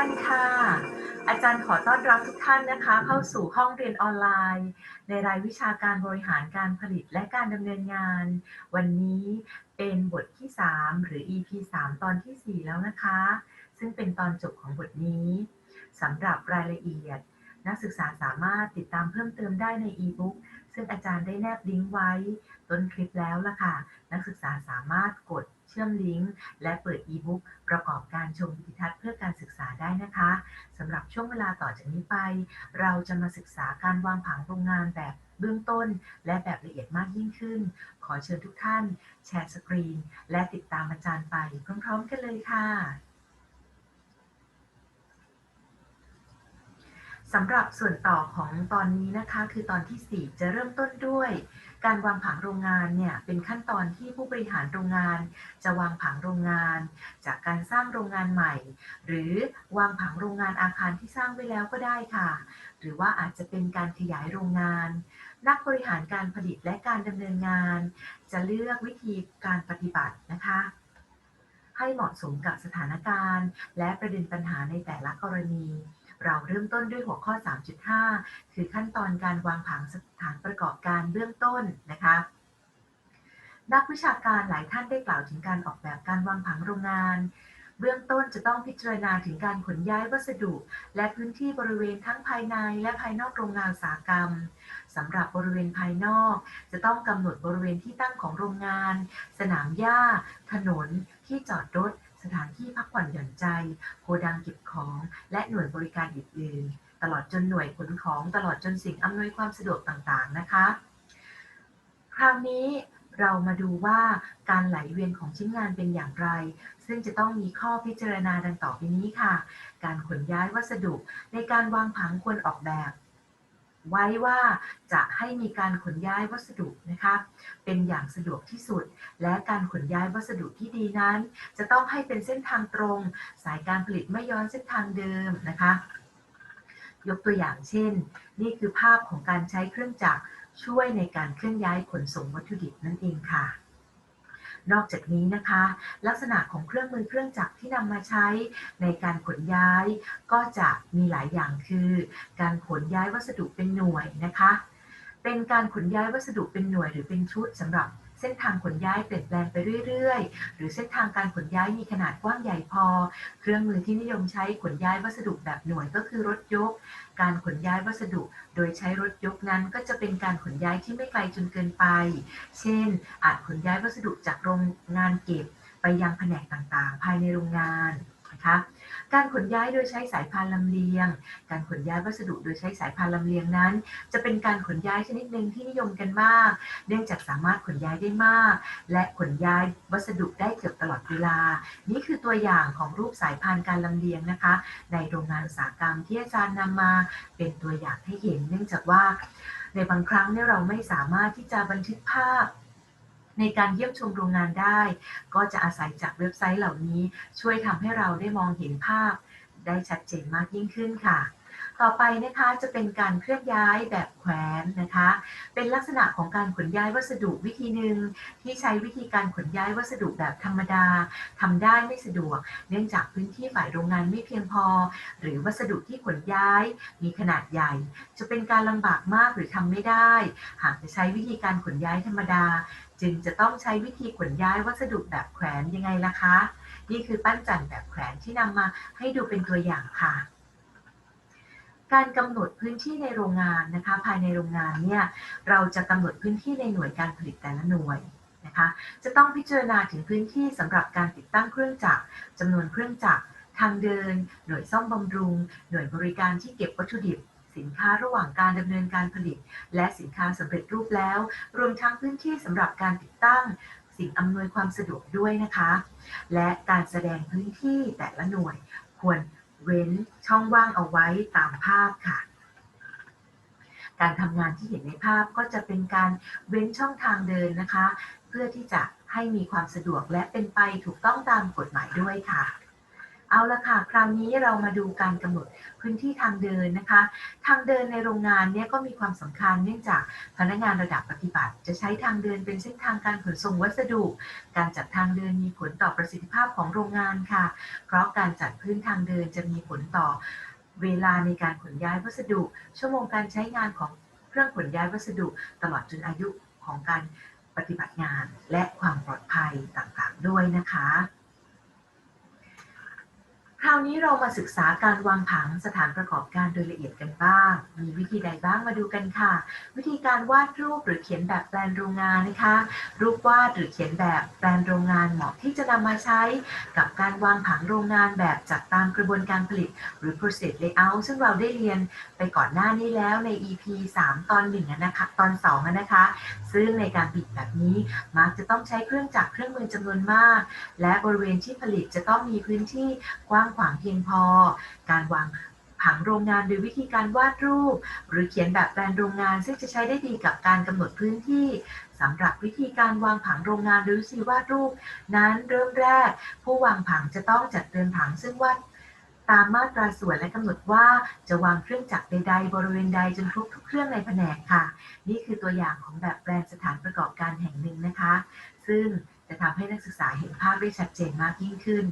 านคะอาจารย์ขอต้อนรับทุกท่านนะคะ เข้าสู่ห้องเรียนออนไลน์ ในรายวิชาการบริหารการผลิตและการดำเนินงาน วันนี้เป็นบทที่ 3 หรือ EP 3 ตอนทีสี่4 แล้วนะคะ ซึ่งเป็นตอนจบของบทนี้สำหรับรายละเอียด นักศึกษาสามารถติดตามเพิ่มเติมได้ใน e-book ซึ่งอาจารย์ได้แนบลิงก์ไว้ต้นคลิปแล้วล่ะค่ะ นักศึกษาสามารถกด เชื่อมลิงก์ และเปิดอีบุ๊กประกอบการชมวิดีทัศน์เพื่อการศึกษาได้นะคะสำหรับช่วงเวลาต่อจากนี้ไป เราจะมาศึกษาการวางผังโรงงานแบบเบื้องต้น และแบบละเอียดมากยิ่งขึ้น ขอเชิญทุกท่าน แชร์สกรีน และติดตามอาจารย์ไปพร้อมๆกันเลยค่ะ สำหรับส่วนต่อของตอนนี้นะคะคือตอนที่ 4 จะเริ่มต้นด้วย การวางผังโรงงานเนี่ยเป็นขั้นตอนที่ผู้บริหารโรงงาน จะวางผังโรงงาน จากการสร้างโรงงานใหม่ หรือวางผังโรงงานอาคารที่สร้างไว้แล้วก็ได้ค่ะ หรือว่าอาจจะเป็นการขยายโรงงาน นักบริหารการผลิตและการดำเนินงาน จะเลือกวิธีการปฏิบัตินะคะให้เหมาะสมกับสถานการณ์ และประเด็นปัญหาในแต่ละกรณี เราเริ่มต้นด้วยหัวข้อ 3.5 คือขั้นตอนการวางผังสถานประกอบการเบื้องต้นนะคะนักวิชาการหลายท่านได้กล่าวถึงการออกแบบการวางผังโรงงาน เบื้องต้นจะต้องพิจารณาถึงการขนย้ายวัสดุ และพื้นที่บริเวณทั้งภายในและภายนอกโรงงานอุตสาหกรรมสำหรับบริเวณภายนอก จะต้องกำหนดบริเวณที่ตั้งของโรงงาน สนามหญ้า ถนน ที่จอดรถ สถานที่พักผ่อนหย่อนใจ โกดังเก็บของ และหน่วยบริการอื่นๆ ตลอดจนหน่วยขนของตลอดจนสิ่งอำนวยความสะดวกต่างๆนะคะ คราวนี้เรามาดูว่าการไหลเวียนของชิ้นงานเป็นอย่างไร ซึ่งจะต้องมีข้อพิจารณาดังต่อไปนี้ค่ะ การขนย้ายวัสดุในการวางผังควรออกแบบ ไว้ว่าจะให้มีการขนย้ายวัสดุนะคะเป็นอย่างสะดวกที่สุด และการขนย้ายวัสดุที่ดีนั้น จะต้องให้เป็นเส้นทางตรง สายการผลิตไม่ย้อนเส้นทางเดิมนะคะ ยกตัวอย่างเช่น นี่คือภาพของการใช้เครื่องจักรช่วยในการเคลื่อนย้ายขนส่งวัตถุดิบนั่นเองค่ะ นอกจากนี้นะคะ ลักษณะของเครื่องมือเครื่องจักรที่นำมาใช้ในการขนย้าย ก็จะมีหลายอย่างคือ การขนย้ายวัสดุเป็นหน่วยนะคะ เป็นการขนย้ายวัสดุเป็นหน่วยหรือเป็นชุดสำหรับ เส้นทางขนย้ายเปลี่ยนแปลงไปเรื่อยๆ หรือเส้นทางการขนย้ายมีขนาดกว้างใหญ่พอ เครื่องมือที่นิยมใช้ขนย้ายวัสดุแบบหน่วยก็คือรถยก การขนย้ายวัสดุ โดยใช้รถยกนั้นก็จะเป็นการขนย้ายที่ไม่ไกลจนเกินไป เช่น อาจขนย้ายวัสดุจากโรงงานเก็บ ไปยังแผนกต่างๆ ภายในโรงงานนะคะ การขนย้ายโดยใช้สายพานลำเลียง การขนย้ายวัสดุโดยใช้สายพานลำเลียงนั้น จะเป็นการขนย้ายชนิดหนึ่งที่นิยมกันมาก เนื่องจากสามารถขนย้ายได้มาก และขนย้ายวัสดุได้เกือบตลอดเวลา นี่คือตัวอย่างของรูปสายพานการลำเลียงนะคะ ในโรงงานอุตสาหกรรมที่อาจารย์นำมาเป็นตัวอย่างให้เห็น เนื่องจากว่าในบางครั้งเนี่ยเราไม่สามารถที่จะบันทึกภาพ ในการเยี่ยมชมโรงงานได้ ก็จะอาศัยจากเว็บไซต์เหล่านี้ ช่วยทำให้เราได้มองเห็นภาพ ได้ชัดเจนมากยิ่งขึ้นค่ะ ต่อไปนะคะจะเป็นการเคลื่อนย้ายแบบแขวนนะคะ เป็นลักษณะของการขนย้ายวัสดุวิธีหนึ่งที่ใช้วิธีการขนย้ายวัสดุแบบธรรมดาทำได้ไม่สะดวก เนื่องจากพื้นที่ฝ่ายโรงงานไม่เพียงพอ หรือวัสดุที่ขนย้าย มีขนาดใหญ่ จะเป็นการลำบากมากหรือทำไม่ได้ หากจะใช้วิธีการขนย้ายธรรมดา จึงจะต้องใช้วิธีขนย้ายวัสดุแบบแขวนยังไงล่ะคะ นี่คือปั้นจันแบบแขวนที่นำมาให้ดูเป็นตัวอย่างค่ะ การกำหนดพื้นที่ในโรงงานนะคะ ภายในโรงงานเนี่ยเราจะกำหนดพื้นที่ในหน่วยการผลิตแต่ละหน่วยนะคะ จะต้องพิจารณาถึงพื้นที่สำหรับการติดตั้งเครื่องจักรจำนวนเครื่องจักรทางเดิน หน่วยซ่อมบำรุง หน่วยบริการที่เก็บวัตถุดิบ สินค้าระหว่างการดำเนินการผลิต และสินค้าสำเร็จรูปแล้ว รวมทั้งพื้นที่สำหรับการติดตั้ง สิ่งอำนวยความสะดวกด้วยนะคะ และการแสดงพื้นที่แต่ละหน่วย ควรเว้นช่องว่างเอาไว้ตามภาพค่ะ การทำงานที่เห็นในภาพก็จะเป็นการเว้นช่องทางเดินนะคะ เพื่อที่จะให้มีความสะดวกและเป็นไปถูกต้องตามกฎหมายด้วยค่ะ เอาละค่ะ คราวนี้เรามาดูการกำหนดพื้นที่ทางเดินนะคะ ทางเดินในโรงงานเนี่ยก็มีความสำคัญเนื่องจากพนักงานระดับปฏิบัติ จะใช้ทางเดินเป็นเส้นทางการขนส่งวัสดุ การจัดทางเดินมีผลต่อประสิทธิภาพของโรงงานค่ะ เพราะการจัดพื้นทางเดินจะมีผลต่อเวลาในการขนย้ายวัสดุ ชั่วโมงการใช้งานของเครื่องขนย้ายวัสดุ ตลอดจนอายุของการปฏิบัติงานและความปลอดภัยต่างๆด้วยนะคะ คราวนี้เรามาศึกษาการวางผังสถานประกอบการโดยละเอียดกันบ้าง มีวิธีใดบ้างมาดูกันค่ะ วิธีการวาดรูปหรือเขียนแบบแปลนโรงงานนะคะ รูปวาดหรือเขียนแบบแปลนโรงงานเหมาะที่จะนำมาใช้ กับการวางผังโรงงานแบบจัดตามกระบวนการผลิต หรือ process layout ซึ่งเราได้เรียนไปก่อนหน้านี้แล้วใน EP 3 ตอน 1 นะคะ ตอน2อะนะคะ ซึ่งในการผลิตแบบนี้มักจะต้องใช้เครื่องจักรเครื่องมือจำนวนมาก และบริเวณที่ผลิตจะต้องมีพื้นที่กว้างขวางเพียงพอ การวางผังโรงงานโดยวิธีการวาดรูป หรือเขียนแบบแปลนโรงงาน ซึ่งจะใช้ได้ดีกับการกำหนดพื้นที่สำหรับวิธีการวางผังโรงงานโดยวิธีวาดรูป นั้นเริ่มแรก ผู้วางผังจะต้องจัดเรือนผังซึ่งวาดตามมาตราส่วนและกำหนดว่าจะวางเครื่องจักรใดๆ บริเวณใดจนครบทุกเครื่องในแผนกค่ะ นี่คือตัวอย่างของแบบแปลนสถานประกอบการแห่งหนึ่งนะคะ ซึ่งจะทำให้นักศึกษาเห็นภาพได้ชัดเจนมากยิ่งขึ้น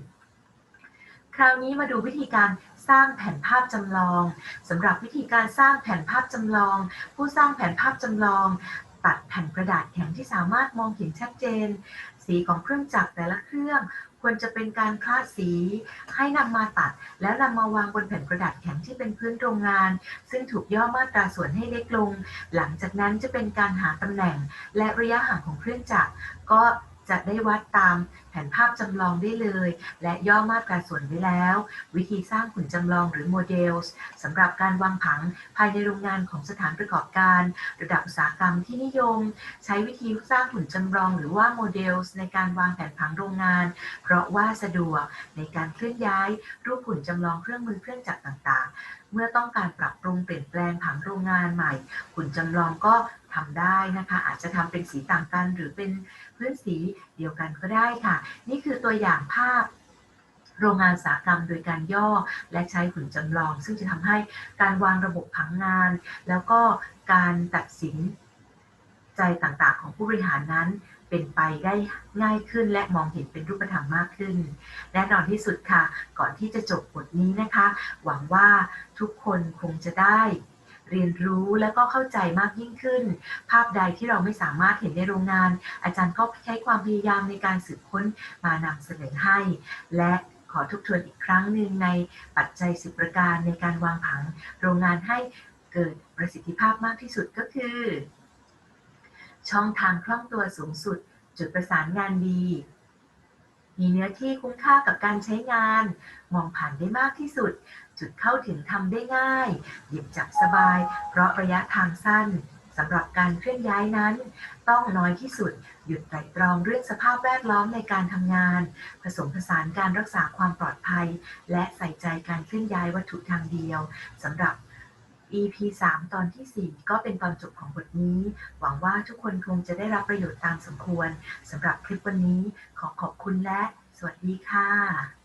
คราวนี้มาดูวิธีการสร้างแผนภาพจำลองสำหรับวิธีการสร้างแผนภาพจำลอง ผู้สร้างแผนภาพจำลอง ตัดแผ่นกระดาษแข็งที่สามารถมองเห็นชัดเจน สีของเครื่องจักรแต่ละเครื่อง ควรจะเป็นการคลาดสี ให้นำมาตัด แล้วนำมาวางบนแผ่นกระดาษแข็งที่เป็นพื้นโรงงาน ซึ่งถูกย่อมาตราส่วนให้เล็กลง หลังจากนั้นจะเป็นการหาตำแหน่ง และระยะห่างของเครื่องจักรก็ จะได้วัดตามแผนภาพจำลองได้เลย และย่อมาตราส่วนไว้แล้ว วิธีสร้างหุ่นจำลองหรือโมเดลสำหรับการวางผังภายในโรงงานของสถานประกอบการ ระดับอุตสาหกรรมที่นิยม ใช้วิธีสร้างหุ่นจำลองหรือว่าโมเดลในการวางแผนผังโรงงาน เพราะว่าสะดวกในการเคลื่อนย้าย รูปหุ่นจำลองเครื่องมือเครื่องจักรต่างๆ เมื่อต้องการปรับปรุงเปลี่ยนแปลงผังโรงงานใหม่หุ่นจำลองก็ทำได้นะคะ อาจจะทำเป็นสีต่างกัน หรือเป็นพื้นสีเดียวกันก็ได้ค่ะ นี่คือตัวอย่างภาพโรงงานอุตสาหกรรมโดยการย่อและใช้หุ่นจำลอง ซึ่งจะทำให้การวางระบบผังงาน แล้วก็การตัดสินใจต่างๆ ของผู้บริหารนั้น เป็นไปได้ง่ายขึ้นและมองเห็นเป็นรูปธรรมมากขึ้น แน่นอนที่สุดค่ะ ก่อนที่จะจบบทนี้นะคะ หวังว่าทุกคนคงจะได้เรียนรู้และก็เข้าใจมากยิ่งขึ้น ภาพใดที่เราไม่สามารถเห็นในโรงงาน อาจารย์ก็ใช้ความพยายามในการสืบค้นมานำเสนอให้ และขอทบทวนอีกครั้งหนึ่งในปัจจัย10ประการในการวางผังโรงงานให้เกิดประสิทธิภาพมากที่สุดก็คือ ช่องทางคล่องตัวสูงสุด จุดประสานงานดี มีเนื้อที่คุ้มค่ากับการใช้งาน มองผ่านได้มากที่สุด จุดเข้าถึงทำได้ง่าย หยิบจับสบาย เพราะระยะทางสั้นสำหรับการเคลื่อนย้ายนั้น ต้องน้อยที่สุด หยุดไตรตรองเรื่องสภาพแวดล้อมในการทำงาน ผสมผสานการรักษาความปลอดภัย และใส่ใจการเคลื่อนย้ายวัตถุทางเดียวสำหรับ EP 3 ตอนที่ 4 ก็เป็นตอนจบของบทนี้ หวังว่าทุกคนคงจะได้รับประโยชน์ตามสมควรสำหรับคลิปวันนี้ขอขอบคุณและ สวัสดีค่ะ